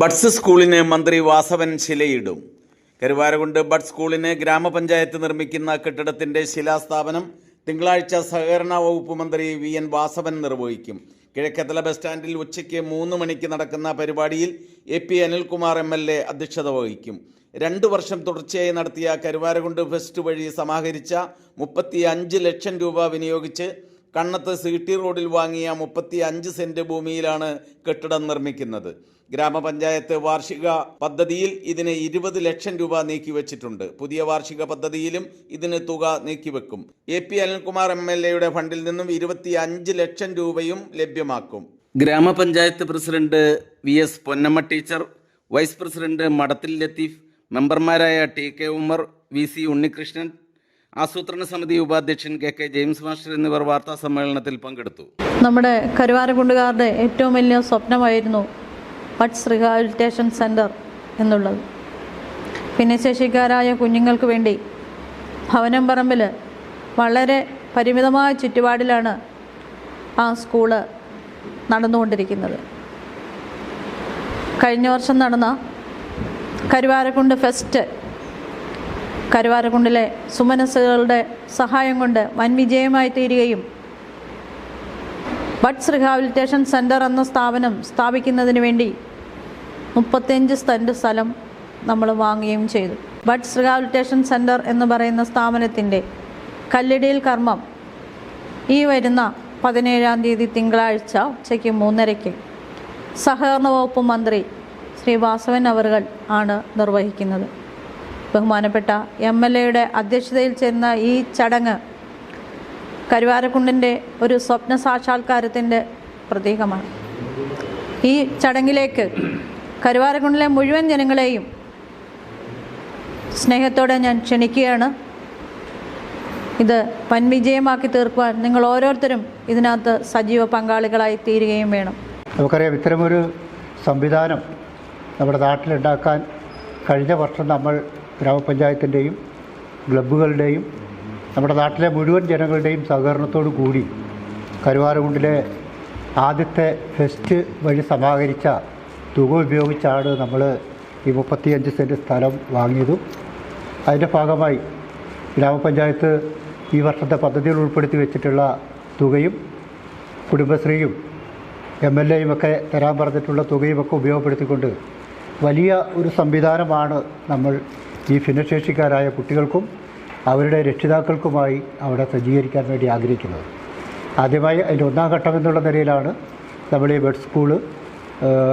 Buds സ്കൂളിന് മന്ത്രി Vasavan ശിലയിടും. Karuvarakundu bud സ്കൂളിന് ഗ്രാമപഞ്ചായത്ത് നിർമ്മിക്കുന്ന കെട്ടിടത്തിന്റെ ശിലാസ്ഥാപനം തിങ്കളാഴ്ച സഹകരണ വകുപ്പ് മന്ത്രി വി എൻ വാസവൻ നിർവഹിക്കും. കിഴക്കത്തല ബസ് സ്റ്റാൻഡിൽ ഉച്ചയ്ക്ക് മൂന്ന് മണിക്ക് നടക്കുന്ന പരിപാടിയിൽ A P Anilkumar M L A അധ്യക്ഷത വഹിക്കും. രണ്ട് വർഷം തുടർച്ചയായി നടത്തിയ കരുവാരകുണ്ട് ഫെസ്റ്റ് വഴി സമാഹരിച്ച മുപ്പത്തി ലക്ഷം രൂപ വിനിയോഗിച്ച് കണ്ണത്ത് സി ടി റോഡിൽ വാങ്ങിയ മുപ്പത്തി അഞ്ച് സെന്റ് ഭൂമിയിലാണ് കെട്ടിടം നിർമ്മിക്കുന്നത്. ഗ്രാമപഞ്ചായത്ത് വാർഷിക പദ്ധതിയിൽ ഇതിന് ഇരുപത് ലക്ഷം രൂപ നീക്കിവച്ചിട്ടുണ്ട്. പുതിയ വാർഷിക പദ്ധതിയിലും ഇതിന് തുക നീക്കിവെക്കും. A P Anilkumar M L എയുടെ ഫണ്ടിൽ നിന്നും ഇരുപത്തി അഞ്ച് ലക്ഷം രൂപയും ലഭ്യമാക്കും. ഗ്രാമപഞ്ചായത്ത് president V S Ponnamma teacher vice president Madathil Latheef മെമ്പർമാരായ T K Umar V C Unnikrishnan ആസൂത്രണ സമിതി ഉപാധ്യക്ഷൻ കെ കെ ജെയിംസ് മാസ്റ്റർ എന്നിവർ വാർത്താ സമ്മേളനത്തിൽ പങ്കെടുത്തു. നമ്മുടെ കരുവാരക്കുണ്ടുകാരുടെ ഏറ്റവും വലിയ സ്വപ്നമായിരുന്നു ബഡ്സ് റിഹാബിലിറ്റേഷൻ സെന്റർ എന്നുള്ളത്. ഭിന്നശേഷിക്കാരായ കുഞ്ഞുങ്ങൾക്ക് വേണ്ടി ഭവനം പറമ്പിൽ വളരെ പരിമിതമായ ചുറ്റുപാടിലാണ് ആ സ്കൂൾ നടന്നുകൊണ്ടിരിക്കുന്നത്. കഴിഞ്ഞ വർഷം നടന്ന കരുവാരക്കുണ്ട് ഫെസ്റ്റ് കരുവാരക്കുണ്ടിലെ സുമനസ്സുകളുടെ സഹായം കൊണ്ട് വൻ വിജയമായി തീരുകയും ബഡ്സ് റിഹാബിലിറ്റേഷൻ സെന്റർ എന്ന സ്ഥാപനം സ്ഥാപിക്കുന്നതിന് വേണ്ടി മുപ്പത്തിയഞ്ച് സെന്റ് സ്ഥലം നമ്മൾ വാങ്ങുകയും ചെയ്തു. ബഡ്സ് റിഹാബിലിറ്റേഷൻ സെന്റർ എന്ന് പറയുന്ന സ്ഥാപനത്തിന്റെ കല്ലിടിയിൽ കർമ്മം ഈ വരുന്ന പതിനേഴാം തീയതി തിങ്കളാഴ്ച ഉച്ചയ്ക്ക് മൂന്നരയ്ക്ക് സഹകരണ വകുപ്പ് മന്ത്രി ശ്രീ വാസവൻ അവറുകൾ ആണ് നിർവഹിക്കുന്നത്. ബഹുമാനപ്പെട്ട എം എൽ എയുടെ അധ്യക്ഷതയിൽ ചേർന്ന ഈ ചടങ്ങ് കരുവാരക്കുണ്ടിന്റെ ഒരു സ്വപ്ന സാക്ഷാത്കാരത്തിന്റെ പ്രതീകമാണ്. ഈ ചടങ്ങിലേക്ക് കരുവാരക്കുണ്ടിലെ മുഴുവൻ ജനങ്ങളെയും സ്നേഹത്തോടെ ഞാൻ ക്ഷണിക്കുകയാണ്. ഇത് വൻ വിജയമാക്കി തീർക്കുവാൻ നിങ്ങൾ ഓരോരുത്തരും ഇതിനകത്ത് സജീവ പങ്കാളികളായി തീരുകയും വേണം. നമുക്കറിയാം ഇത്തരമൊരു സംവിധാനം നമ്മുടെ നാട്ടിലുണ്ടാക്കാൻ കഴിഞ്ഞ വർഷം നമ്മൾ ഗ്രാമപഞ്ചായത്തിന്റെയും ക്ലബ്ബുകളുടെയും നമ്മുടെ നാട്ടിലെ മുഴുവൻ ജനങ്ങളുടെയും സഹകരണത്തോടു കൂടി കരുവാരകുണ്ടിലെ ആദ്യത്തെ ഫെസ്റ്റ് വഴി സമാഹരിച്ച തുക ഉപയോഗിച്ചാണ് നമ്മൾ ഈ മുപ്പത്തിയഞ്ച് സെന്റ് സ്ഥലം വാങ്ങിയതും. അതിന്റെ ഭാഗമായി ഗ്രാമപഞ്ചായത്ത് ഈ വർഷത്തെ പദ്ധതിയിൽ ഉൾപ്പെടുത്തി വെച്ചിട്ടുള്ള തുകയും കുടുംബശ്രീയും എം എൽ എയും ഒക്കെ തരാൻ പറഞ്ഞിട്ടുള്ള തുകയുമൊക്കെ ഉപയോഗപ്പെടുത്തിക്കൊണ്ട് വലിയ ഒരു സംവിധാനമാണ് നമ്മൾ ഈ ഭിന്നശേഷിക്കാരായ കുട്ടികൾക്കും അവരുടെ രക്ഷിതാക്കൾക്കുമായി അവിടെ സജ്ജീകരിക്കാൻ വേണ്ടി ആഗ്രഹിക്കുന്നത്. ആദ്യമായി അതിന്റെ ഒന്നാം ഘട്ടം എന്നുള്ള നിലയിലാണ് നമ്മൾ ഈ ബെഡ് സ്കൂൾ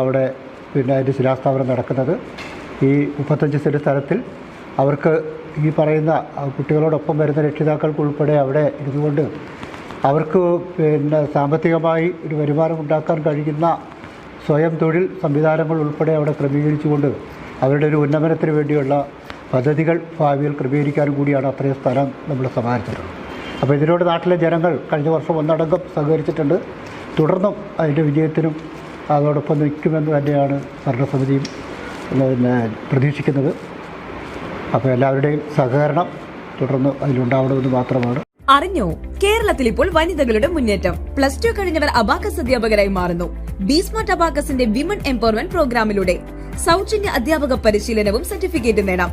അവിടെ പിന്നെ അതിന്റെ ശിലാസ്ഥാപനം നടക്കുന്നത്. ഈ മുപ്പത്തഞ്ച് സെന്റ് സ്ഥലത്തിൽ അവർക്ക് ഈ പറയുന്ന കുട്ടികളോടൊപ്പം വരുന്ന രക്ഷിതാക്കൾക്ക് ഉൾപ്പെടെ അവിടെ ഇരുന്നുകൊണ്ട് അവർക്ക് പിന്നെ സാമ്പത്തികമായി ഒരു വരുമാനം ഉണ്ടാക്കാൻ കഴിയുന്ന സ്വയം തൊഴിൽ സംവിധാനങ്ങൾ ഉൾപ്പെടെ അവിടെ ക്രമീകരിച്ചുകൊണ്ട് അവരുടെ ഒരു ഉന്നമനത്തിന് വേണ്ടിയുള്ള പദ്ധതികൾ ഭാവിയിൽ ക്രമീകരിക്കാനും കൂടിയാണ് അത്രയും സ്ഥലം നമ്മൾ സമാഹരിച്ചിട്ടുള്ളത് അപ്പോൾ ഇതിനോട് നാട്ടിലെ ജനങ്ങൾ കഴിഞ്ഞ വർഷം ഒന്നടങ്കം സഹകരിച്ചിട്ടുണ്ട്. തുടർന്നും അതിന്റെ വിജയത്തിനും അതോടൊപ്പം നിൽക്കുമെന്ന് തന്നെയാണ് ഭരണസമിതിയും പിന്നെ പ്രതീക്ഷിക്കുന്നത്. അപ്പോൾ എല്ലാവരുടെയും സഹകരണം തുടർന്ന് അതിലുണ്ടാവണമെന്ന് മാത്രമാണ്. അറിഞ്ഞോ? കേരളത്തിൽ ഇപ്പോൾ വനിതകളുടെ മുന്നേറ്റം. പ്ലസ് ടു കഴിഞ്ഞവർ അബാക്കസ് അധ്യാപകരായി മാറുന്നു. ബീസ്മാർട്ട് അബാക്കസിന്റെ വിമൺ എംപവർമെന്റ് പ്രോഗ്രാമിലൂടെ സൗജന്യ അധ്യാപക പരിശീലനവും സർട്ടിഫിക്കറ്റും നേടാം.